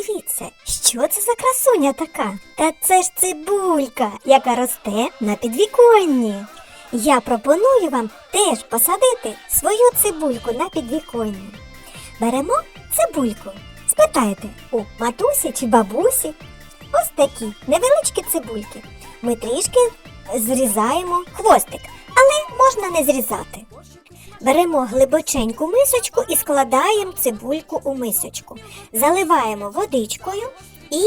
Подивіться, що це за красуня така? Та це ж цибулька, яка росте на підвіконні. Я пропоную вам теж посадити свою цибульку на підвіконні. Беремо цибульку. Спитайте у матусі чи бабусі. Ось такі невеличкі цибульки. Ми трішки зрізаємо хвостик, але можна не зрізати. Беремо глибоченьку мисочку і складаємо цибульку у мисочку. Заливаємо водичкою і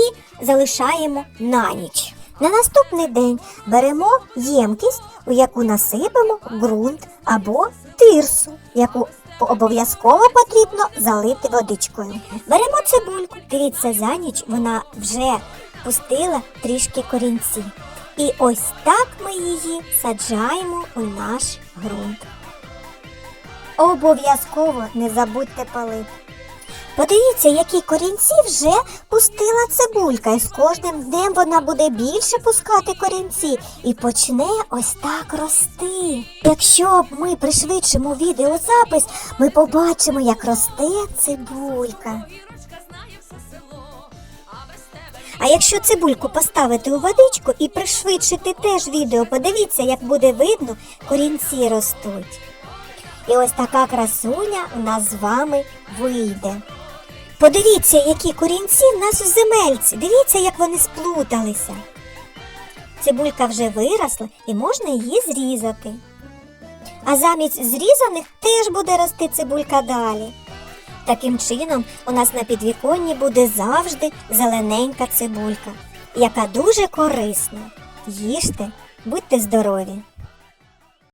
залишаємо на ніч. На наступний день беремо ємкість, у яку насипемо ґрунт або тирсу, яку обов'язково потрібно залити водичкою. Беремо цибульку. Дивіться, за ніч вона вже пустила трішки корінці. І ось так ми її саджаємо у наш ґрунт. Обов'язково не забудьте палити. Подивіться, які корінці вже пустила цибулька, і з кожним днем вона буде більше пускати корінці і почне ось так рости. Якщо ми пришвидшимо відеозапис, ми побачимо, як росте цибулька. А якщо цибульку поставити у водичку і пришвидшити теж відео, подивіться, як буде видно, корінці ростуть. І ось така красуня у нас з вами вийде. Подивіться, які корінці в нас у земельці. Дивіться, як вони сплуталися. Цибулька вже виросла і можна її зрізати. А замість зрізаних теж буде рости цибулька далі. Таким чином, у нас на підвіконні буде завжди зелененька цибулька, яка дуже корисна. Їжте, будьте здорові!